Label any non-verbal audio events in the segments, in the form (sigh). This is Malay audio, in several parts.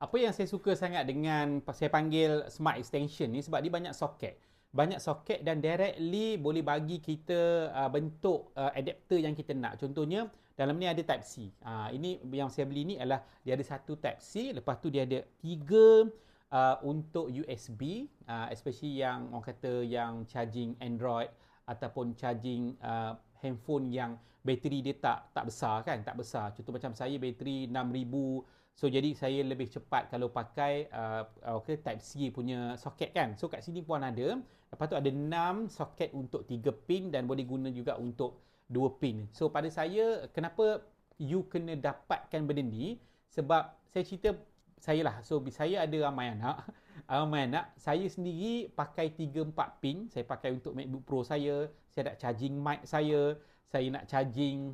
apa yang saya suka sangat dengan saya panggil smart extension ni sebab dia banyak soket. Banyak soket dan directly boleh bagi kita uh, bentuk uh, adapter yang kita nak. Contohnya dalam ni ada type C. Uh, ini yang saya beli ni adalah dia ada satu type C lepas tu dia ada tiga uh, untuk USB uh, especially yang orang kata yang charging Android ataupun charging uh, handphone yang bateri dia tak tak besar kan tak besar. Contoh macam saya bateri 6000 So jadi saya lebih cepat kalau pakai uh, okay, type C punya soket kan. So kat sini pun ada. Lepas tu ada 6 soket untuk 3 pin dan boleh guna juga untuk 2 pin. So pada saya kenapa you kena dapatkan benda ni sebab saya cerita saya lah. So saya ada ramai anak. (laughs) Ramai anak. Saya sendiri pakai 3-4 pin. Saya pakai untuk MacBook Pro saya. Saya nak charging mic saya. Saya nak charging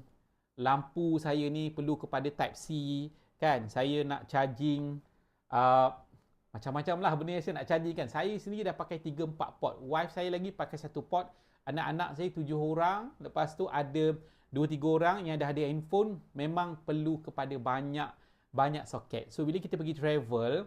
lampu saya ni perlu kepada type C kan saya nak charging uh, macam-macam lah benda yang saya nak charging kan. Saya sendiri dah pakai 3-4 port wife saya lagi pakai satu port anak-anak saya 7 orang. Lepas tu ada 2-3 orang yang dah ada handphone. Memang perlu kepada banyak banyak soket. So bila kita pergi travel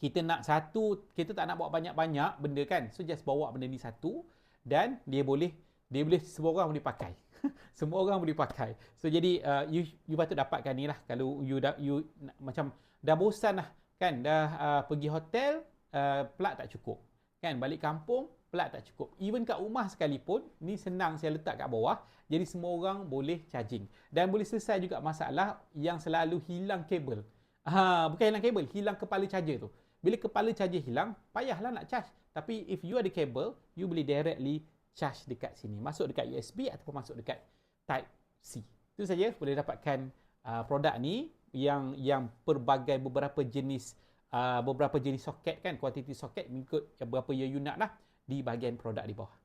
kita nak satu kita tak nak bawa banyak-banyak benda kan. So just bawa benda ni satu dan dia boleh dia boleh semua orang boleh pakai (laughs) semua orang boleh pakai. So jadi uh, you you patut dapatkan ni lah kalau you dah you macam dah bosan lah kan dah uh, pergi hotel uh, plug tak cukup. Kan balik kampung plug tak cukup. Even kat rumah sekalipun ni senang saya letak kat bawah jadi semua orang boleh charging. Dan boleh selesai juga masalah yang selalu hilang kabel. Ha, bukan hilang kabel, hilang kepala charger tu. Bila kepala charger hilang, payahlah nak charge. Tapi if you ada kabel, you boleh directly charge dekat sini. Masuk dekat USB ataupun masuk dekat Type C. Itu saja boleh dapatkan uh, produk ni yang yang pelbagai beberapa jenis uh, beberapa jenis soket kan, kuantiti soket mengikut berapa yang you nak lah di bahagian produk di bawah.